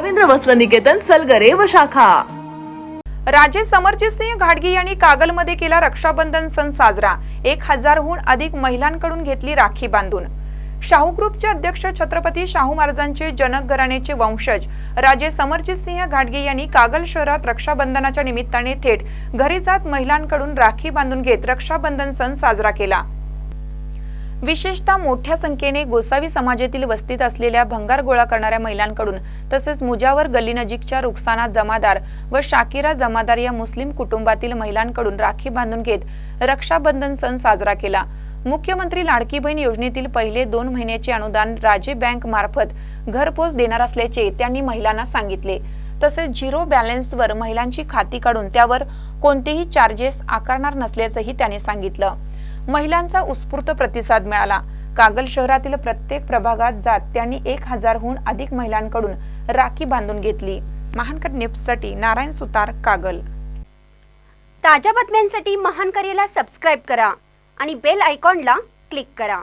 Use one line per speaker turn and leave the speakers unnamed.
रवींद्र वस्त्र निकेतन सलगरे व शाखा.
राजे समरजित सिंह घाडगी यांनी कागलमध्ये केला रक्षाबंधन सण साजरा. एक हजारहून अधिक महिलांकडून घेतली राखी बांधून. शाहू ग्रुपचे अध्यक्ष छत्रपती शाहू महाराजांचे जनक घराण्याचे वंशज. राजे समरजित सिंह घाडगे यांनी कागल शहरात रक्षाबंधनाच्या निमित्ताने थेट घरी जात महिलांकडून राखी बांधून घेत रक्षाबंधन सण साजरा केला. विशेषतः मोठ्या संख्येने गोसावी समाजातील वस्तीत असलेल्या भंगार गोळा करणाऱ्या महिलांकडून तसेच मुजावर गल्लीनजीकच्या रुखसाना जमादार व शाकिरा जमादार या मुस्लिम कुटुंबातील महिलांकडून राखी बांधून घेत रक्षाबंधन सण साजरा केला. मुख्यमंत्री लाडकी बहीण योजनेतील पहिले दोन महिन्याचे अनुदान राजे बँक मार्फत घरपोच देणार असल्याचे त्यांनी महिलांना सांगितले. तसेच झिरो बॅलन्सवर महिलांची खाती काढून त्यावर कोणतेही चार्जेस आकारणार नसल्याचंही त्यांनी सांगितलं. महिलांचा उत्स्फूर्त प्रतिसाद मिळाला. कागल शहरातील प्रत्येक प्रभागात जात त्यांनी एक हजारहून अधिक महिलांकडून राखी बांधून घेतली. महानकर न्यूजसाठी नारायण सुतार कागल.
ताज्या बातम्यांसाठी महान करेला सबस्क्राईब करा आणि बेल आयकॉनला क्लिक करा.